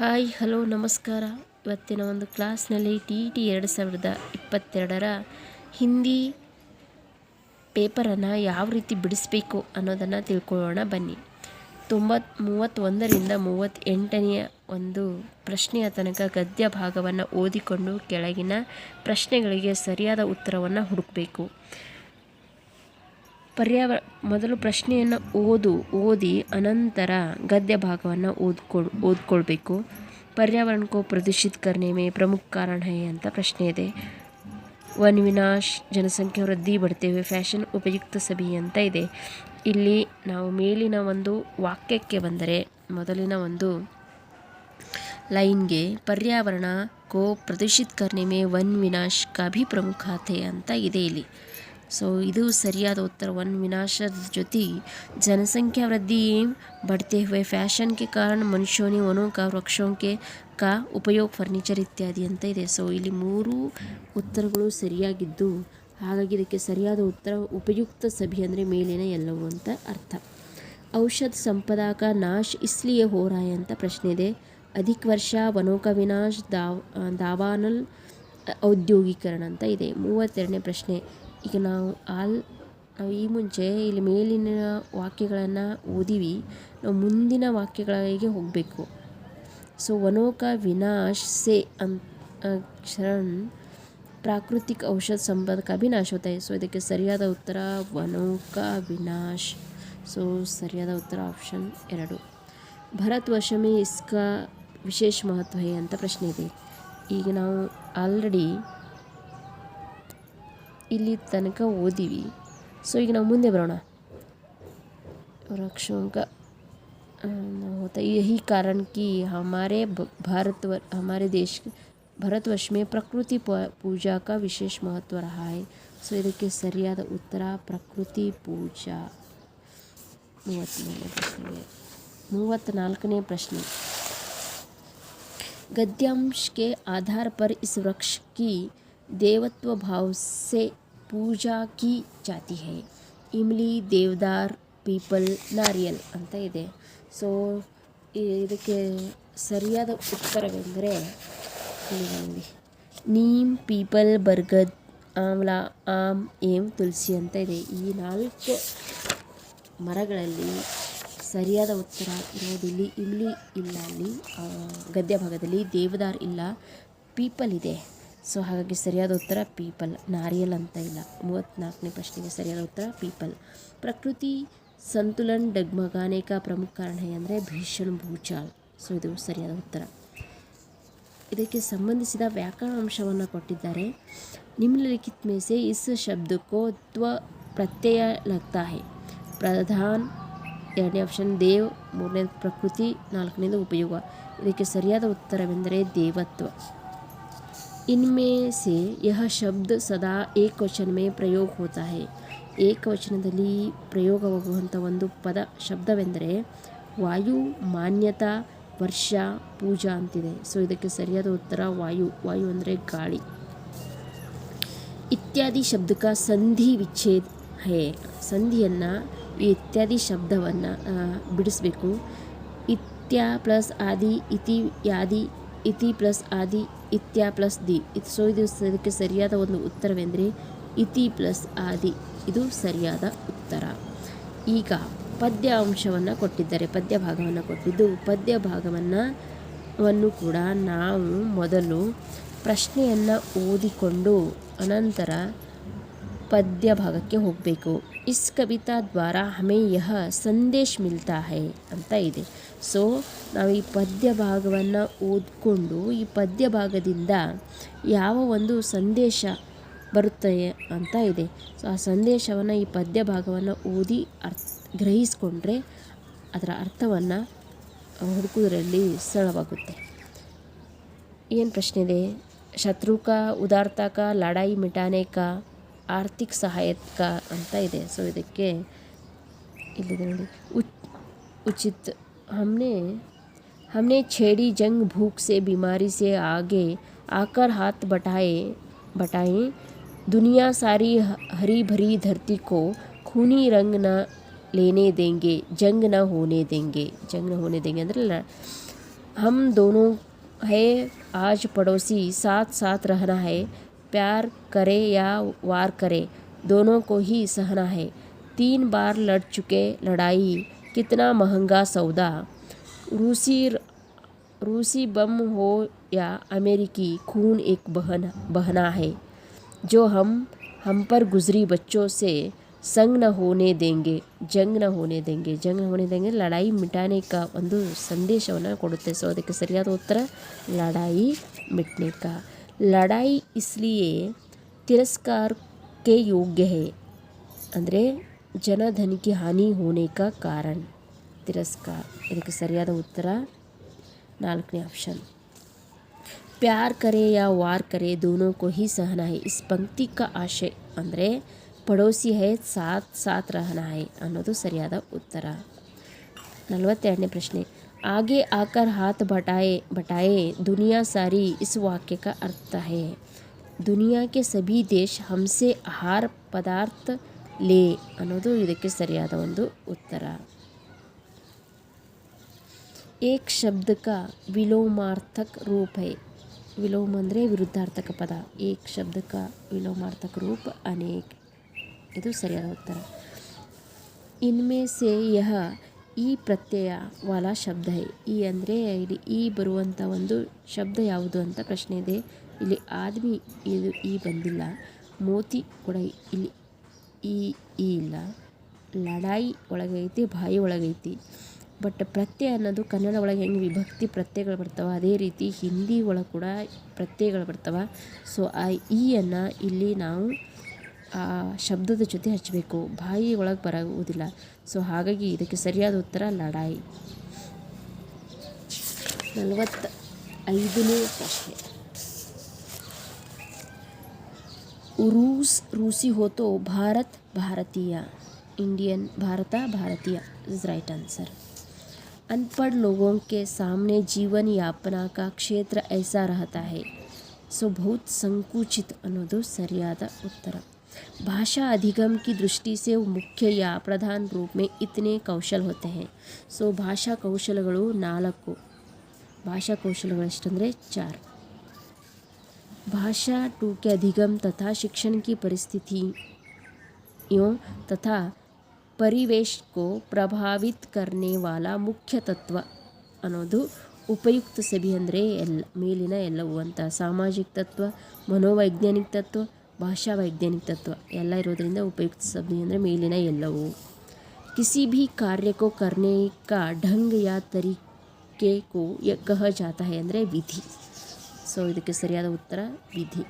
Hi, hello, ನಮಸ್ಕಾರ. ಇವತ್ತಿನ ಒಂದು ಕ್ಲಾಸ್ನಲ್ಲಿ ಟಿ ಟಿ ಎರಡು ಸಾವಿರದ ಇಪ್ಪತ್ತೆರಡರ ಹಿಂದಿ ಪೇಪರನ್ನು ಯಾವ ರೀತಿ ಬಿಡಿಸ್ಬೇಕು ಅನ್ನೋದನ್ನು ತಿಳ್ಕೊಳ್ಳೋಣ, ಬನ್ನಿ. ತೊಂಬತ್ ಮೂವತ್ತೊಂದರಿಂದ ಮೂವತ್ತೆಂಟನೆಯ ಒಂದು ಪ್ರಶ್ನೆಯ ತನಕ ಗದ್ಯ ಭಾಗವನ್ನು ಓದಿಕೊಂಡು ಕೆಳಗಿನ ಪ್ರಶ್ನೆಗಳಿಗೆ ಸರಿಯಾದ ಉತ್ತರವನ್ನು ಹುಡುಕಬೇಕು. ಪರ್ಯಾವ ಮೊದಲು ಪ್ರಶ್ನೆಯನ್ನು ಓದು, ಓದಿ, ಅನಂತರ ಗದ್ಯ ಭಾಗವನ್ನು ಓದ್ಕೊಳ್, ಓದ್ಕೊಳ್ಬೇಕು. ಪರ್ಯಾವರಣ ಕೋ ಪ್ರದೂಷಿತ ಕರ್ನೆ ಮೇ ಪ್ರಮುಖ ಕಾರಣ ಹೇ ಅಂತ ಪ್ರಶ್ನೆ ಇದೆ. ವನ್ ವಿನಾಶ್, ಜನಸಂಖ್ಯೆ ವೃದ್ಧಿ ಬಡ್ತೇವೆ, ಫ್ಯಾಷನ್ ಉಪಯುಕ್ತ ಸಭೆ ಅಂತ ಇದೆ. ಇಲ್ಲಿ ನಾವು ಮೇಲಿನ ಒಂದು ವಾಕ್ಯಕ್ಕೆ ಬಂದರೆ, ಮೊದಲಿನ ಒಂದು ಲೈನ್ಗೆ ಪರ್ಯಾವರಣ ಕೋ ಪ್ರದೂಷಿತ ಕರ್ನೆ ಮೇ ವನ್ ವಿನಾಶ್ ಕಭಿ ಅಂತ ಇದೆ ಇಲ್ಲಿ. ಸೊ ಇದು ಸರಿಯಾದ ಉತ್ತರ ಉತ್ತರವನ್ನು ವಿನಾಶದ ಜೊತೆ ಜನಸಂಖ್ಯಾ ವೃದ್ಧಿ ಬಡತೆ हुए ಫ್ಯಾಷನ್ के ಕಾರಣ मनुष्यों ने ಕ का ಉಪಯೋಗ ಫರ್ನಿಚರ್ ಇತ್ಯಾದಿ ಅಂತ ಇದೆ. ಸೊ ಇಲ್ಲಿ ಮೂರು ಉತ್ತರಗಳು ಸರಿಯಾಗಿದ್ದು, ಹಾಗಾಗಿ ಇದಕ್ಕೆ ಸರಿಯಾದ ಉತ್ತರ ಉಪಯುಕ್ತ ಸಭೆ ಅಂದರೆ ಮೇಲಿನ ಎಲ್ಲವೂ ಅಂತ ಅರ್ಥ. ಔಷಧ ಸಂಪದಾಕ ಕಾ ನಾಶ್ ಇಸ್ಲಿಯೇ ಹೋರಾಯ ಅಂತ ಪ್ರಶ್ನೆ ಇದೆ. ಅಧಿಕ ವರ್ಷ ವನೋಕ ವಿನಾಶ್ ದಾವ್, ದಾವಾನಲ್ ಔದ್ಯೋಗೀಕರಣ ಅಂತ ಇದೆ. ಮೂವತ್ತೆರಡನೇ ಪ್ರಶ್ನೆ ಈಗ ನಾವು ಆಲ್, ನಾವು ಈ ಮುಂಚೆ ಇಲ್ಲಿ ಮೇಲಿನ ವಾಕ್ಯಗಳನ್ನು ಓದಿವಿ, ನಾವು ಮುಂದಿನ ವಾಕ್ಯಗಳಿಗೆ ಹೋಗಬೇಕು. ಸೊ ವನೋಕ ವಿನಾಶ್ ಸೆ ಅಂತ ಪ್ರಾಕೃತಿಕ ಔಷಧ ಸಂಪದಕ ವಿನಾಶ್ ಹೋಗ್ತಾ ಸೊ ಇದಕ್ಕೆ ಸರಿಯಾದ ಉತ್ತರ ವನೋಕ ವಿನಾಶ್. ಸೊ ಸರಿಯಾದ ಉತ್ತರ ಆಪ್ಷನ್ ಎರಡು. ಭರತ್ ವಶಮೇ ಇಸ್ಕಾ ವಿಶೇಷ ಮಹತ್ವ ಹೇ ಅಂತ ಪ್ರಶ್ನೆ ಇದೆ. ಈಗ ನಾವು ಆಲ್ರೆಡಿ ಇಲ್ಲಿ ತನಕ ಓದಿವಿ ಸೊ ಈಗ ನಾವು ಮುಂದೆ ಬರೋಣ वृक्षों का होता यही कारण कि हमारे भारत हमारे देश भारतवर्ष में ಪ್ರಕೃತಿ ಪೂಜಾ का ವಿಶೇಷ ಮಹತ್ವ रहा है ಸೊ ಇದಕ್ಕೆ ಸರಿಯಾದ ಉತ್ತರ ಪ್ರಕೃತಿ ಪೂಜಾ ಮೂವತ್ತ್ಮೂರನೇ ಪ್ರಶ್ನೆಗೆ ಮೂವತ್ತ್ನಾಲ್ಕನೇ ಪ್ರಶ್ನೆ गद्यांश के आधार पर इस वृक्ष की देवत्व भाव से पूजा की जाती है इमली देवदार ಪೀಪಲ್ ನಾರಿಯಲ್ ಅಂತ ಇದೆ ಸೊ ಇದಕ್ಕೆ ಸರಿಯಾದ ಉತ್ತರವೆಂದರೆ ನೋಡಿ ನೀಮ್ ಪೀಪಲ್ ಬರ್ಗದ್ ಆಮ್ಲ ಆಮ್ ಏಮ್ ತುಳಸಿ ಅಂತ ಇದೆ ಈ ನಾಲ್ಕು ಮರಗಳಲ್ಲಿ ಸರಿಯಾದ ಉತ್ತರ ಇರೋದಿಲ್ಲಿ ಇಮ್ಲಿ ಇಲ್ಲ ಅಲ್ಲಿ ಗದ್ಯ ಭಾಗದಲ್ಲಿ ದೇವದಾರ್ ಇಲ್ಲ ಪೀಪಲ್ ಇದೆ ಸೊ ಹಾಗಾಗಿ ಸರಿಯಾದ ಉತ್ತರ, ಪೀಪಲ್. ನಾರಿಯಲ್ ಅಂತ ಇಲ್ಲ. ಮೂವತ್ತ್ನಾಲ್ಕನೇ ಪ್ರಶ್ನೆಗೆ ಸರಿಯಾದ ಉತ್ತರ, ಪೀಪಲ್. ಪ್ರಕೃತಿ ಸಂತುಲನ್ ಡಗ್ಮಗಾನೇಕ ಪ್ರಮುಖ ಕಾರಣ ಅಂದರೆ ಭೀಷಣ್ ಭೂಚಾಲ್. ಸೊ ಇದು ಸರಿಯಾದ ಉತ್ತರ. ಇದಕ್ಕೆ ಸಂಬಂಧಿಸಿದ ವ್ಯಾಕರಣ ಅಂಶವನ್ನು ಕೊಟ್ಟಿದ್ದಾರೆ. ನಿಮ್ನಲಿಖಿತ ಮೇಸೆ, ಇಸ್ ಶಬ್ದಕ್ಕೋ ತ್ವ ಪ್ರತ್ಯಯ ಲಗ್ತಾಹೆ ಪ್ರಧಾನ್ ಎರಡನೇ ಆಪ್ಷನ್, ದೇವ್. ಮೂರನೇದು ಪ್ರಕೃತಿ, ನಾಲ್ಕನೇದು ಉಪಯೋಗ. ಇದಕ್ಕೆ ಸರಿಯಾದ ಉತ್ತರವೆಂದರೆ ದೇವತ್ವ. इनमें से यह शब्द सदा ಏಕವಚನ में ಪ್ರಯೋಗ ಹೋತಾ है ಏಕವಚನದಲ್ಲಿ ಪ್ರಯೋಗವಾಗುವಂಥ ಒಂದು ಪದ ಶಬ್ದವೆಂದರೆ ವಾಯು ಮಾನ್ಯತಾ ವರ್ಷ ಪೂಜಾ ಅಂತಿದೆ ಸೊ ಇದಕ್ಕೆ ಸರಿಯಾದ ಉತ್ತರ ವಾಯು ವಾಯು ಅಂದರೆ ಗಾಳಿ ಇತ್ಯಾದಿ ಶಬ್ದಕ ಸಂಧಿ ವಿಚ್ಛೇದ ಹೇ ಸಂಧಿಯನ್ನು ಈ ಇತ್ಯಾದಿ ಶಬ್ದವನ್ನು ಬಿಡಿಸ್ಬೇಕು ಇತ್ಯ ಪ್ಲಸ್ ಆದಿ ಇತಿ ಯಾದಿ ಇತಿ ಪ್ಲಸ್ ಆದಿ ಇತ್ಯ ಪ್ಲಸ್ ದಿ. ಇದು ಸೊ ಇದು ಇದಕ್ಕೆ ಸರಿಯಾದ ಒಂದು ಉತ್ತರವೆಂದರೆ ಇತಿ ಪ್ಲಸ್ ಆದಿ. ಇದು ಸರಿಯಾದ ಉತ್ತರ. ಈಗ ಪದ್ಯ ಅಂಶವನ್ನು ಕೊಟ್ಟಿದ್ದಾರೆ. ಪದ್ಯ ಭಾಗವನ್ನು ಕೊಟ್ಟಿದ್ದು ಪದ್ಯ ಭಾಗವನ್ನು ವನ್ನು ಕೂಡ ನಾವು ಮೊದಲು ಪ್ರಶ್ನೆಯನ್ನು ಓದಿಕೊಂಡು ಅನಂತರ ಪದ್ಯ ಭಾಗಕ್ಕೆ ಹೋಗಬೇಕು. ಇಸ್ ಕವಿತಾ ದ್ವಾರ ಹಮೇ ಯಹ ಸಂದೇಶ್ ಮಿಲ್ತಾ ಹೈ ಅಂತ ಇದೆ. ಸೊ ನಾವು ಈ ಪದ್ಯ ಭಾಗವನ್ನು ಓದಿಕೊಂಡು ಈ ಪದ್ಯ ಭಾಗದಿಂದ ಯಾವ ಒಂದು ಸಂದೇಶ ಬರುತ್ತೆ ಅಂತ ಇದೆ. ಸೊ ಆ ಸಂದೇಶವನ್ನು ಈ ಪದ್ಯ ಭಾಗವನ್ನು ಓದಿ ಅರ್ಥ, ಗ್ರಹಿಸಿಕೊಂಡ್ರೆ ಅದರ ಅರ್ಥವನ್ನು ಹುಡುಕೋದ್ರಲ್ಲಿ ಸರಳವಾಗುತ್ತೆ. ಏನು ಪ್ರಶ್ನೆ ಇದೆ? ಶತ್ರುಕ ಉದಾರ್ಥಕ ಲಡಾಯಿ ಮಿಟಾನೇಕ ಆರ್ಥಿಕ ಸಹಾಯಕ ಅಂತ ಇದೆ ಸೊ ಇದಕ್ಕೆ ಇಲ್ಲಿದೆ ನೋಡಿ ಉಚಿತ್ हमने हमने छेड़ी जंग भूख से बीमारी से आगे आकर हाथ बटाए बटाएं दुनिया सारी हरी भरी धरती को खूनी रंग न लेने देंगे जंग न होने देंगे जंग न होने देंगे ಅಂದರೆ ಲ हम दोनों है आज पड़ोसी साथ साथ रहना है प्यार करे या वार करे दोनों को ही सहना है तीन बार लड़ चुके लड़ाई कितना महंगा सौदा रूसी रूसी बम हो या अमेरिकी खून एक बहन बहना है जो हम हम पर गुजरी बच्चों से संग न होने देंगे ಜಂಗ್ ನ ಹೋನೆ ದೇಂಗೆ ಜಂಗ್ ನ ಹೋನೆ ದೇಂಗೆ ಲಡಾಯಿ ಮಿಟಾನೆ ಕಾ ಒಂದು ಸಂದೇಶವನ್ನು ಕೊಡುತ್ತೆ ಸೊ ಅದಕ್ಕೆ ಸರಿಯಾದ ಉತ್ತರ ಲಡಾಯಿ ಮಿಟ್ನೆ ಕಾ ಲಡಾಯಿ ಇಸ್ಲಿಯೇ ತಿರಸ್ಕಾರ ಕೆ ಯೋಗ್ಯ ಹೇ ಅಂದರೆ ಜನಧನಿಗೆ ಹಾನಿ ಹೋನೆ ಕಾ ಕಾರಣ ತಿರಸ್ಕಾರ ಇದಕ್ಕೆ ಸರಿಯಾದ ಉತ್ತರ ನಾಲ್ಕನೇ ಆಪ್ಷನ್ प्यार करे या वार करे दोनों को ही सहना है इस पंक्ति का आशय ಅಂದರೆ ಪಡೋಸಿ ಹೈ ಸಾಥ್ ಸಾಥ್ ರಹನ ಹೈ ಅನ್ನೋದು ಸರಿಯಾದ ಉತ್ತರ ನಲವತ್ತೆರಡನೇ ಪ್ರಶ್ನೆ आगे आकर हाथ बटाए बटाए दुनिया सारी इस वाक्य का अर्थ है दुनिया के सभी देश हमसे आहार ಪದಾರ್ಥ ಲೇ ಅನ್ನೋದು ಇದಕ್ಕೆ ಸರಿಯಾದ ಒಂದು ಉತ್ತರ एक शब्द का विलोमार्थक रूप है ವಿಲೋಮ ಅಂದರೆ ವಿರುದ್ಧಾರ್ಥಕ ಪದ ಏಕ್ ಶಬ್ದಕ ವಿಲೋಮಾರ್ಥಕ ರೂಪ ಅನೇಕ್ ಇದು ಸರಿಯಾದ ಉತ್ತರ ಇನ್ಮೆ ಸೆ ಯಹ ಈ ಪ್ರತ್ಯಯ ವಾಲ ಶಬ್ದ ಈ ಅಂದರೆ ಇಲ್ಲಿ ಈ ಬರುವಂಥ ಒಂದು ಶಬ್ದ ಯಾವುದು ಅಂತ ಪ್ರಶ್ನೆ ಇದೆ. ಇಲ್ಲಿ ಆದ್ಮಿ ಇದು ಈ ಬಂದಿಲ್ಲ. ಮೋತಿ ಕೂಡ ಇಲ್ಲಿ ಈ ಈ ಇಲ್ಲ. ಲಡಾಯಿ ಒಳಗೈತಿ ಬಾಯಿ ಒಳಗೈತಿ. ಬಟ್ ಪ್ರತ್ಯಯ ಅನ್ನೋದು ಕನ್ನಡ ಒಳಗೆ ಹೆಂಗೆ ವಿಭಕ್ತಿ ಪ್ರತ್ಯಯಗಳು ಬರ್ತಾವೆ? ಅದೇ ರೀತಿ ಹಿಂದಿ ಒಳಗೆ ಕೂಡ ಪ್ರತ್ಯಯಗಳು ಬರ್ತಾವೆ. ಸೊ ಆ ಈಯನ್ನು ಇಲ್ಲಿ ನಾವು ಆ ಶಬ್ದದ ಜೊತೆ ಹಚ್ಚಬೇಕು ಬಾಯಿ ಒಳಗೆ ಬರೋದಿಲ್ಲ ಸೊ ಹಾಗಾಗಿ ಇದಕ್ಕೆ ಸರಿಯಾದ ಉತ್ತರ ಲಡಾಯಿ ನಲವತ್ತ ಐದನೇ ಪ್ರಶ್ನೆ रूस रूसी हो तो भारत भारतीय इंडियन भारत भारतीय इज राइट आंसर अनपढ़ लोगों के सामने जीवन यापना का क्षेत्र ऐसा रहता है सो बहुत संकुचित ಅನ್ನೋದು ಸರಿಯಾದ ಉತ್ತರ भाषा अधिगम की दृष्टि से मुख्य या प्रधान रूप में इतने कौशल होते हैं ಸೊ ಭಾಷಾ ಕೌಶಲಗಳು ನಾಲ್ಕು ಭಾಷಾ ಕೌಶಲಗಳು ಎಷ್ಟಂದರೆ ಚಾರ್ भाषा टू के अधिगम तथा शिक्षण की परिस्थितियों तथा परिवेश को प्रभावित करने वाला मुख्य तत्व ಅನ್ನೋದು ಉಪಯುಕ್ತ ಸಭೆ ಅಂದರೆ ಎಲ್ಲ ಮೇಲಿನ ಎಲ್ಲವೂ ಅಂತ ಸಾಮಾಜಿಕ ತತ್ವ ಮನೋವೈಜ್ಞಾನಿಕ ತತ್ವ ಭಾಷಾ ವೈಜ್ಞಾನಿಕ ತತ್ವ ಎಲ್ಲ ಇರೋದರಿಂದ ಉಪಯುಕ್ತ ಸಭೆ ಅಂದರೆ ಮೇಲಿನ ಎಲ್ಲವೂ किसी भी कार्य को करने का ढंग या तरीके को ಯ ಕಹ ಜಾತ है ಅಂದರೆ ವಿಧಿ ಸೊ ಇದಕ್ಕೆ ಸರಿಯಾದ ಉತ್ತರ ವಿಧಿ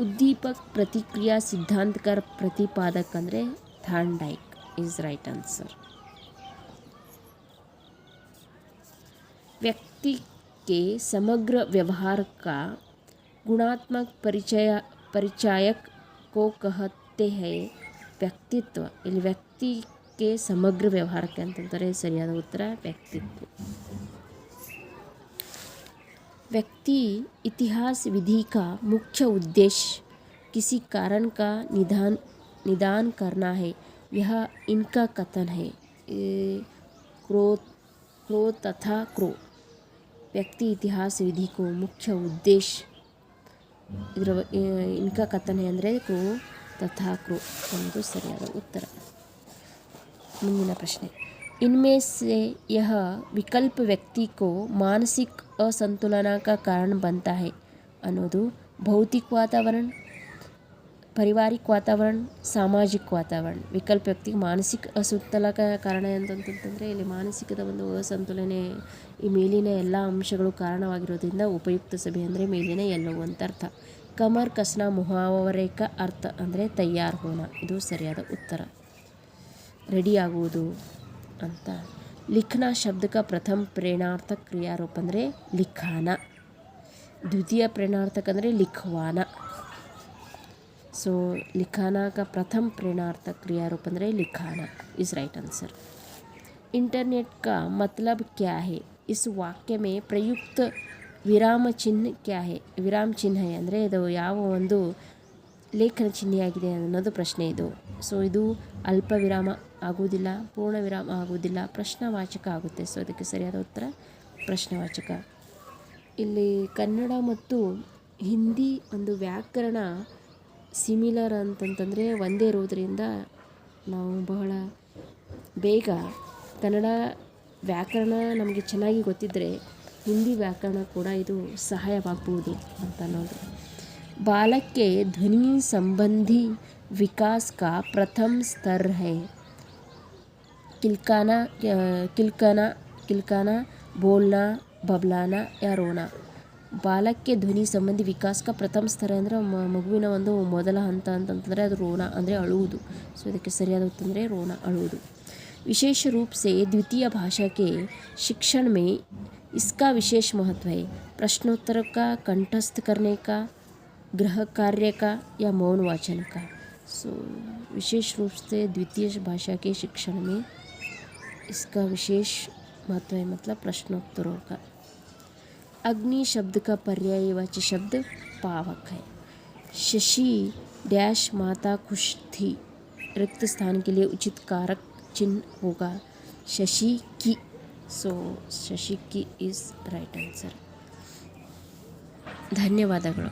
ಉದ್ದೀಪಕ್ ಪ್ರತಿಕ್ರಿಯಾ ಸಿದ್ಧಾಂತಕರ प्रतिपादक ಅಂದರೆ ಥಾಂಡೈಕ್ इज राइट आंसर व्यक्ति के समग्र व्यवहार का गुणात्मक परिचय परिचायक को कहते हैं ವ್ಯಕ್ತಿತ್ವ ಇಲ್ಲಿ ವ್ಯಕ್ತಿಗೆ ಸಮಗ್ರ ವ್ಯವಹಾರಕ್ಕೆ ಅಂತಂದರೆ ಸರಿಯಾದ ಉತ್ತರ ವ್ಯಕ್ತಿತ್ವ व्यक्ति इतिहास विधि का मुख्य उद्देश्य किसी कारण का निदान निदान करना है यह इनका कथन है ए, क्रो क्रो तथा क्रो व्यक्ति इतिहास विधि को मुख्य उद्देश्य ಇದರ ಇನ್ಕ ಕಥನೆ ಅಂದರೆ ಕ್ರೋ ತಥಾ ಕ್ರೋ ಅನ್ನೋದು ಸರಿಯಾದ ಉತ್ತರ ಮುಂದಿನ ಪ್ರಶ್ನೆ इनमें से यह विकल्प व्यक्ति को मानसिक असंतुलन का कारण बनता है ಅನ್ನೋದು ಭೌತಿಕ ವಾತಾವರಣ ಪರಿವಾರಿಕ ವಾತಾವರಣ, ಸಾಮಾಜಿಕ ವಾತಾವರಣ, ವಿಕಲ್ಪ ವ್ಯಕ್ತಿಗೆ ಮಾನಸಿಕ ಅಸಮತೋಲಕ ಕಾರಣ ಅಂತಂತಂತಂದರೆ ಇಲ್ಲಿ ಮಾನಸಿಕದ ಒಂದು ಅಸಂತುಲನೆ, ಈ ಮೇಲಿನ ಎಲ್ಲ ಅಂಶಗಳು ಕಾರಣವಾಗಿರೋದ್ರಿಂದ ಉಪಯುಕ್ತ ಸಭೆ ಅಂದರೆ ಮೇಲಿನ ಎಲ್ಲವೂ ಅಂತ ಅರ್ಥ. ಕಮರ್ ಕಸ್ನ ಮುಹಾವರೇಕ ಅರ್ಥ ಅಂದರೆ ತಯಾರು ಹೋನ, ಇದು ಸರಿಯಾದ ಉತ್ತರ. ರೆಡಿಯಾಗುವುದು ಅಂತ. ಲಿಖನ ಶಬ್ದಕ ಪ್ರಥಮ ಪ್ರೇರಣಾರ್ಥ ಕ್ರಿಯಾರೂಪ ಅಂದರೆ ಲಿಖಾನ. ದ್ವಿತೀಯ ಪ್ರೇರಣಾರ್ಥಕ್ಕಂದರೆ ಲಿಖವಾನ. सो लिखाना का प्रथम प्रेरणार्थक क्रियारूप ಅಂದರೆ लिखाना इस राइट आंसर इंटरनेट का मतलब क्या है इस वाक्य में प्रयुक्त ವಿರಾಮ ಚಿಹ್ನೆ ಕ್ಯಾ ಹೇ ವಿರಾಮ ಚಿಹ್ನೆ ಅಂದರೆ ಇದು ಯಾವ ಒಂದು ಲೇಖನ ಚಿಹ್ನೆಯಾಗಿದೆ ಅನ್ನೋದು ಪ್ರಶ್ನೆ ಇದು ಸೊ ಇದು ಅಲ್ಪ ವಿರಾಮ ಆಗುವುದಿಲ್ಲ ಪೂರ್ಣ ವಿರಾಮ ಆಗುವುದಿಲ್ಲ ಪ್ರಶ್ನವಾಚಕ ಆಗುತ್ತೆ ಸೊ ಅದಕ್ಕೆ ಸರಿಯಾದ ಉತ್ತರ ಪ್ರಶ್ನವಾಚಕ ಇಲ್ಲಿ ಕನ್ನಡ ಮತ್ತು ಹಿಂದಿ ಒಂದು ವ್ಯಾಕರಣ ಸಿಮಿಲರ್ ಅಂತಂತಂದರೆ ಒಂದೇ ಇರೋದರಿಂದ ನಾವು ಬಹಳ ಬೇಗ ಕನ್ನಡ ವ್ಯಾಕರಣ ನಮಗೆ ಚೆನ್ನಾಗಿ ಗೊತ್ತಿದ್ದರೆ ಹಿಂದಿ ವ್ಯಾಕರಣ ಕೂಡ ಇದು ಸಹಾಯವಾಗ್ಬೋದು ಅಂತ ಅನ್ನೋದು. ಬಾಲಕ್ಕೆ ಧ್ವನಿ ಸಂಬಂಧಿ ವಿಕಾಸ್ ಕಾ ಪ್ರಥಮ ಸ್ತರ್ ಹೈ ಕಿಲ್ಕಾನ, ಕಿಲ್ಕನ, ಕಿಲ್ಕಾನ, ಬೋಲ್ನಾ, ಬಬ್ಲಾನ, ಯಾರೋನಾ. ಬಾಲಕ್ಕೆ ಧ್ವನಿ ಸಂಬಂಧಿ ವಿಕಾಸಕ ಪ್ರಥಮ ಸ್ತರ ಅಂದರೆ ಮಗುವಿನ ಒಂದು ಮೊದಲ ಹಂತ ಅಂತಂತಂದರೆ ಅದು ರೋಣ ಅಂದರೆ ಅಳುವುದು ಸೊ ಇದಕ್ಕೆ ಸರಿಯಾದ ಉತ್ತರ ಅಂದರೆ ರೋಣ ಅಳುವುದು विशेष रूप से द्वितीय भाषा के शिक्षण में इसका विशेष महत्व है प्रश्नोत्तर का कंठस्थ करने का गृह कार्य का या मौन वाचन का सो विशेष रूप से द्वितीय भाषा के शिक्षण में इसका विशेष महत्व है मतलब प्रश्नोत्तरों का अग्नि शब्द का पर्यायवाची शब्द पावक है शशि डैश माता खुश थी रिक्त स्थान के लिए उचित कारक चिन्ह होगा शशि की सो शशि की इज ರೈಟ್ ಆನ್ಸರ್ ಧನ್ಯವಾದಗಳು